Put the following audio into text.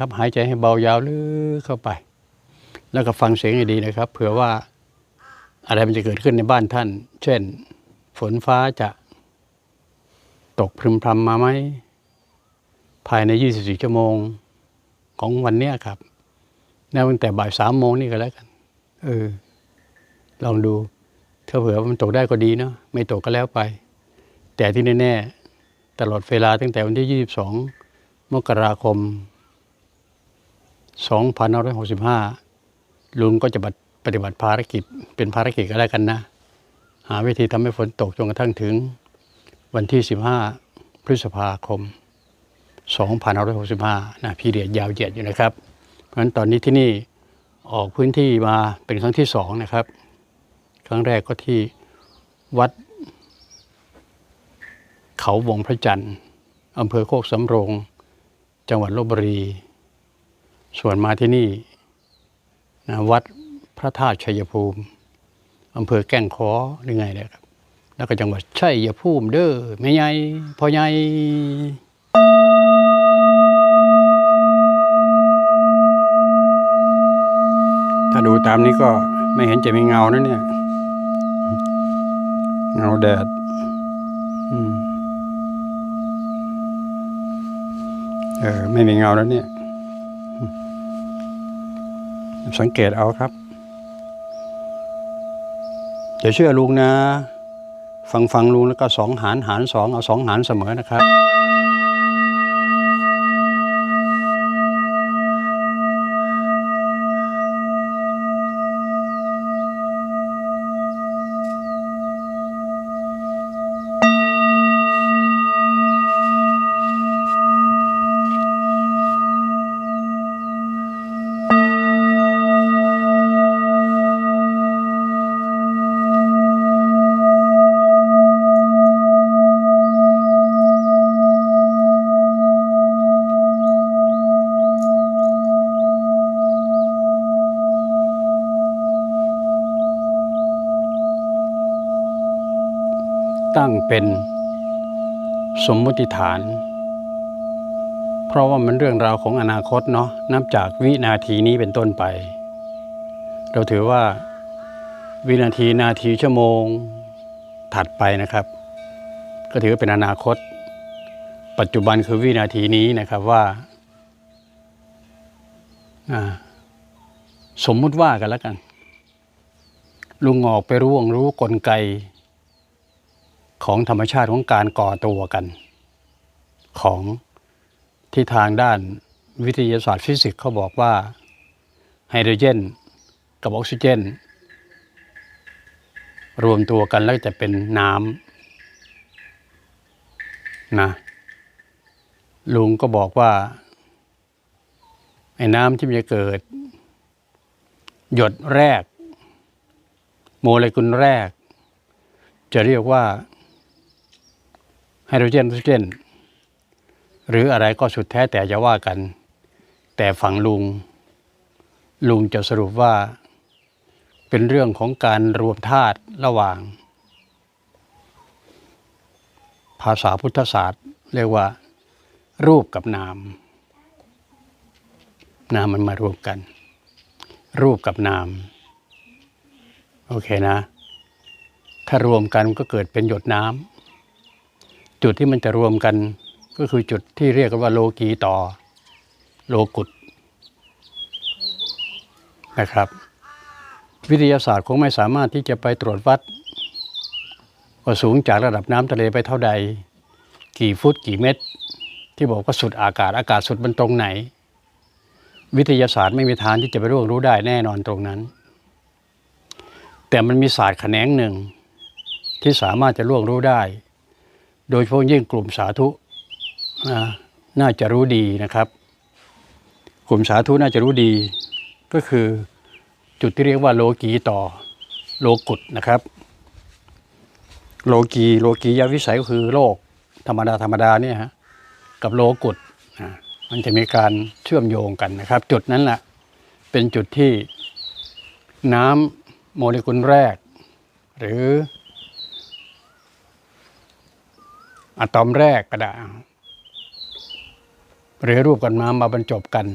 ครับหายใจให้เบายาวลึกเข้าไป แล้วก็ฟังเสียงให้ดีนะครับ เผื่อว่าอะไรมันจะเกิดขึ้นในบ้านท่าน เช่น ฝนฟ้าจะตกพรึมพรำมาไหมภายใน 24 ชั่วโมงของวันเนี้ยครับนับตั้งแต่บ่ายสามโมงนี่ก็แล้วกัน เออ ลองดู ถ้าเผื่อมันตกได้ก็ดีเนาะ ไม่ตกก็แล้วไป แต่ที่แน่ๆ ตลอดเวลาตั้งแต่วันที่ 22 มกราคม 2565 ลุงก็จะปฏิบัติภารกิจเป็นภารกิจก็แล้กันนะ หาวิธีทำให้ฝนตกจนกระทั่งถึงวันที่ 15 พฤษภาคม 2565 นะพีเรียดยาวเหยียดอยู่นะครับ เพราะฉะนั้นตอนนี้ที่นี่ออกพื้นที่มาเป็นครั้งที่สองนะครับ ครั้งแรกก็ที่วัด เขาวงพระจันทร์อำเภอโคกสำโรง จังหวัดลบบุรี ส่วนมาที่นี่นะวัดพระธาตุชัยภูมิอำเภอแก้งขอหรือไงเนี่ยครับ แล้วก็จังหวัดชัยภูมิเด้อแม่ใหญ่พ่อใหญ่ถ้าดูตามนี้ก็ไม่เห็นจะมีเงานะเนี่ย เงาแดดเออ ไม่มีเงาแล้วเนี่ย สังเกตเอาครับอย่าเชื่อลุงนะ ฟังฟังลุงแล้วก็สองหารหารสองเอาสองหารเสมอนะครับ ตั้งเป็นสมมุติฐาน เพราะว่ามันเรื่องราวของอนาคตเนาะนับจากวินาทีนี้เป็นต้นไป เราถือว่าวินาทีนาทีชั่วโมงถัดไปนะครับ ก็ถือเป็นอนาคต ปัจจุบันคือวินาทีนี้นะครับว่าอ่าสมมุติว่ากันแล้วกัน ลุงออกไปร่วงรู้กลไก ของธรรมชาติของการก่อตัวกัน ของที่ทางด้านวิทยาศาสตร์ฟิสิกส์เขาบอกว่าไฮโดรเจน กับออกซิเจน รวมตัวกันแล้วจะเป็นน้ำนะลุงก็บอกว่า ไอ้น้ำที่มันจะเกิด หยดแรก โมเลกุลแรก จะเรียกว่า ไฮโดรเจนออกซิเจน หรืออะไรก็สุดแท้แต่จะว่ากัน แต่ฝั่งลุง ลุงจะสรุปว่า เป็นเรื่องของการรวมธาตุระหว่าง ภาษาพุทธศาสตร์ เรียกว่า รูปกับนาม นามมันมารวมกัน รูปกับนาม โอเคนะ ถ้ารวมกันก็เกิดเป็นหยดน้ำ จุดที่มันจะรวมกันก็คือจุดที่เรียกกันว่าโลกีต่อ โลกุตนะครับ วิทยาศาสตร์คงไม่สามารถที่จะไปตรวจวัดว่าสูงจากระดับน้ำทะเลไปเท่าใด กี่ฟุตกี่เมตร ที่บอกว่าสุดอากาศอากาศสุดมันตรงไหน วิทยาศาสตร์ไม่มีทางที่จะไปร่วงรู้ได้แน่นอนตรงนั้น แต่มันมีศาสตร์แขนงหนึ่งที่สามารถจะล่วงรู้ได้ โดยเฉพาะยิ่งกลุ่มสาธุน่าจะรู้ดีนะครับ กลุ่มสาธุน่าจะรู้ดี ก็คือจุดที่เรียกว่าโลกีต่อโลกุตนะครับ โลกีโลกียวิสัยก็คือโลกธรรมดาธรรมดาเนี่ยฮะกับโลกุตมันจะมีการเชื่อมโยงกันนะครับ จุดนั้นแหละเป็นจุดที่น้ำโมเลกุลแรก หรือ อะตอมแรกก็ได้หรือรูปกันมามาบรรจบกัน